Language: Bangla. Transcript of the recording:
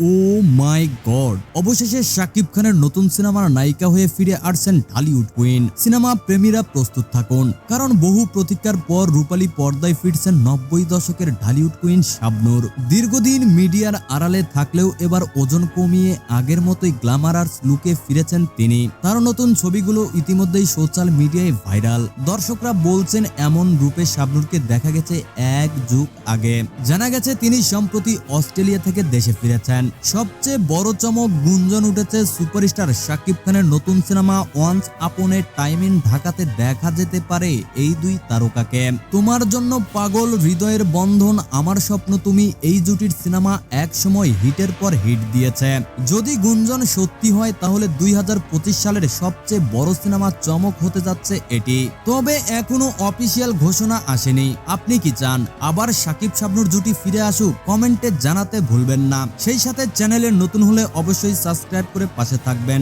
ও মাই গড। অবশেষে শাকিব খানের নতুন সিনেমার নায়িকা হয়ে ফিরে আসছেন ঢালিউড কুইন। সিনেমা প্রেমীরা প্রস্তুত থাকুন। কারণ বহু প্রতীক্ষার পর রূপালী পর্দায় ফিরছেন নব্বই দশকের ঢালিউড কুইন শাবনূর। দীর্ঘদিন মিডিয়ার আড়ালে থাকলেও এবার ওজন কমিয়ে আগের মতোই গ্ল্যামারাস লুকে ফিরেছেন তিনি। তার নতুন ছবিগুলো ইতিমধ্যেই সোশ্যাল মিডিয়ায় ভাইরাল। দর্শকরা বলছেন, এমন রূপে শাবনূরকে দেখা গেছে এক যুগ আগে। জানা গেছে, তিনি সম্প্রতি অস্ট্রেলিয়া থেকে দেশে ফিরেছেন। সবচেয়ে বড় চমক গুঞ্জন উঠেছে সুপারস্টার শাকিব খানের নতুন cinema once upon A time in ঢাকাতে দেখা যেতে পারে এই দুই তারকাকে। তোমার জন্য পাগল হৃদয়ের বন্ধন, আমার স্বপ্ন তুমি এই জুটির সিনেমা এক সময় হিটের পর হিট দিয়েছে। যদি গুঞ্জন সত্যি হয়, তাহলে দুই হাজার পঁচিশ সালের সবচেয়ে বড় সিনেমা চমক হতে যাচ্ছে এটি। তবে এখনও অফিসিয়াল ঘোষণা আসেনি। আপনি কি চান, আবার সাকিব শাবনুর জুটি ফিরে আসুক? কমেন্টে জানাতে ভুলবেন না। সেই সাথে চ্যানেলে নতুন হলে অবশ্যই সাবস্ক্রাইব করে পাশে থাকবেন।